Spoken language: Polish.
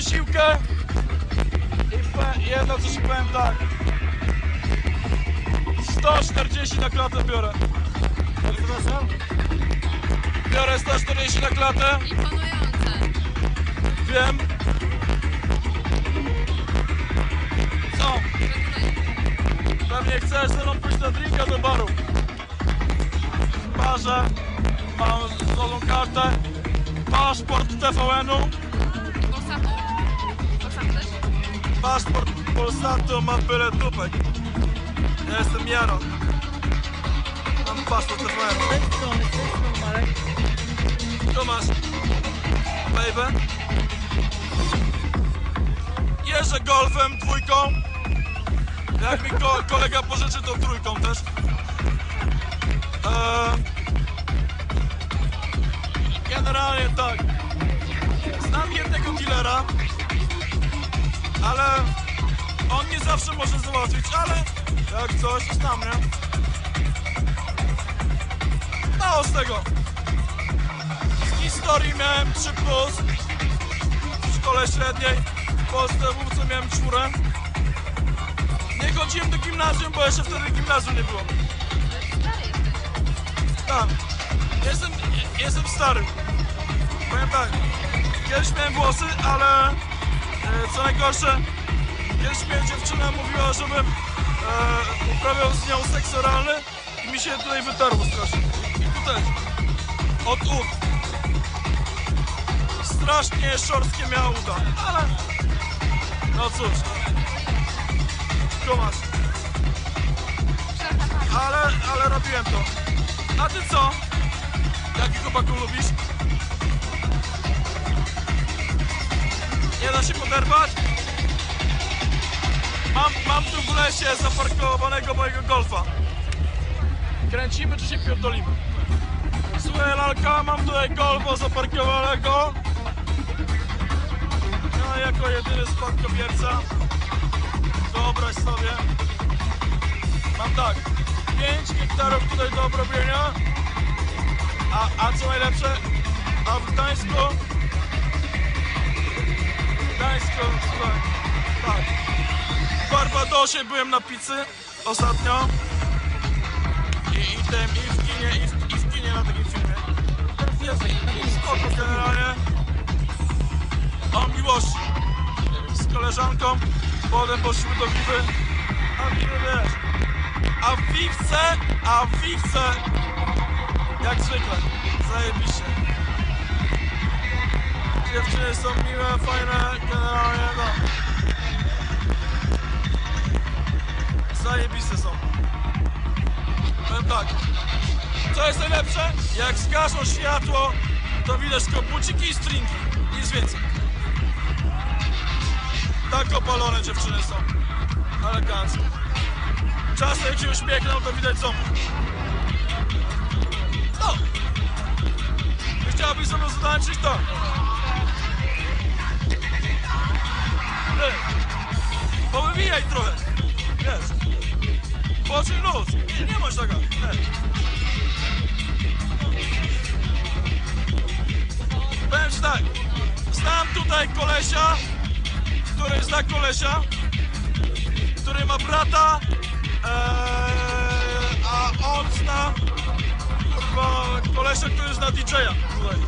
Swoją siłkę i jedno co ci powiem tak. 140 na klatę biorę. Biorę 140 na klatę, Imponujące. wiem. Co? Pewnie chcesz ze mną pójść na drinka do baru. Barze mam złotą kartę, paszport TVN-u? Paszport Polsatu, mam byle dupek. Ja jestem Jaro. Mam paszport TVN-u. Z tej strony, z tej strony Marek. Co masz? Baby? Jeżdżę golfem dwójką. Jak mi ko kolega pożyczy tą trójką też. Ale on nie zawsze może załatwić, ale jak coś, znam, nie? Mało z tego. Z historii miałem 3 plus w szkole średniej. W podstawówce miałem czwórę. Nie chodziłem do gimnazjum, bo jeszcze wtedy gimnazjum nie było. Tak. Jestem, jestem stary. Powiem tak. Kiedyś miałem włosy, ale co najgorsze, kiedyś mnie dziewczyna mówiła, żebym e, uprawiał z nią seks oralny i mi się tutaj wytarło strasznie. I tu też. Od ud strasznie szorstkie miała uda, ale no cóż, kumasz, ale, ale robiłem to. A ty co? Jaki chłopaku lubisz? Nie da się poderwać? Mam, mam tu w lesie zaparkowanego mojego golfa. Kręcimy czy się pierdolimy? Słuchaj lalka, mam tutaj golfa zaparkowanego. Ja jako jedyny spadkobierca Wyobraź sobie Mam tak 5 hektarów tutaj do obrobienia a, a co najlepsze A w Gdańsku Gdańsku słuchaj. Tak. W Barbadosie byłem na pizzy Ostatnio. I, i, tym, i w kinie i w, i w kinie na takim filmie. Jest spoko generalnie. O miłości. Z koleżanką, potem poszły do Wiwy, a Wiwy wiesz, a w Wiwce, a w Wiwce, jak zwykle, zajebiście. Dziewczyny są miłe, fajne, generalnie no. Zajebiste są. Powiem tak, co jest najlepsze? Jak zgaszą światło, to widać tylko buciki i stringi, nic więcej. Tak opalone dziewczyny są. Elegancko. Czasem jak się uśmiechną, to widać ząb. No! Chciałabyś ze mną zatańczyć to? Nie, masz tego. Powiem ci tak. Znam tutaj kolesia, który zna kolesia, który ma brata, eee, a on zna kolesia, który zna DJ-a tutaj.